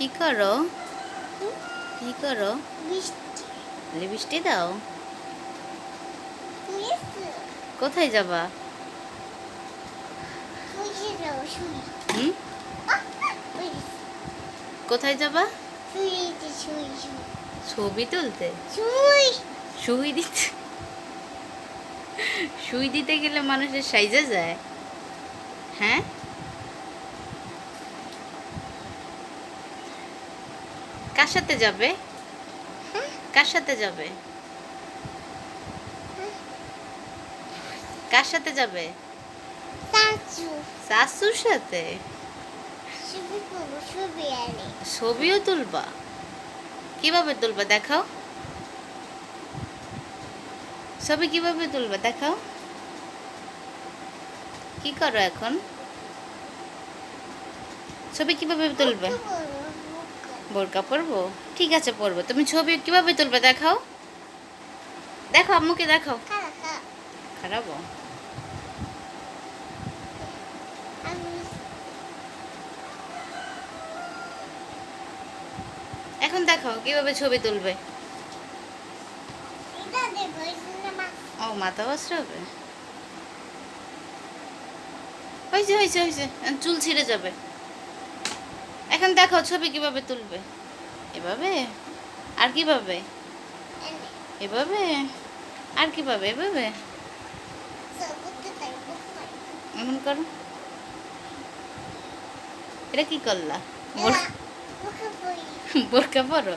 কি করো? কি করো? বৃষ্টি। দাও। কোথায় যাবা? কোথায় যাবা? ছবি তুলতে? শুই সুই দিতে? সুই দিতে গেলে মানুষের সাইজে যায়। হ্যাঁ? কার সাথে যাবে? কার সাথে যাবে? কার সাথে যাবে? শাশুর সাথে? ছবিও তুলবা? কীভাবে তুলবা দেখাও? ছবি কীভাবে তুলবা দেখাও? কি করো এখন? ছবি কীভাবে তুলবে? বোরকা পরবো? ঠিক আছে, পরবো। তুমি ছবি কীভাবে তুলবে দেখাও? দেখো আম্মুকে দেখাও। খারাপ এখন দেখাও, কীভাবে ছবি তুলবে? ও, মাথা বসতে হবে হয়েছে হয়েছে হয়েছে। চুল ছিঁড়ে যাবে। এখন দেখো ছবি কীভাবে তুলবে? এভাবে? আর কীভাবে? এভাবে? আর কীভাবে? এভাবে? এমন করো। এটা কি করলা? বোরকা পরো?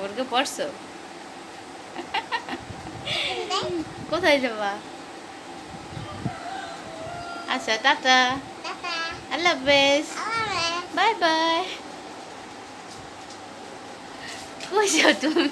বোরকা পরছো? কোথায় যাবা? আচ্ছা টাটা। আল্লাহ হাফেজ। बाय बाय खुश हो तुम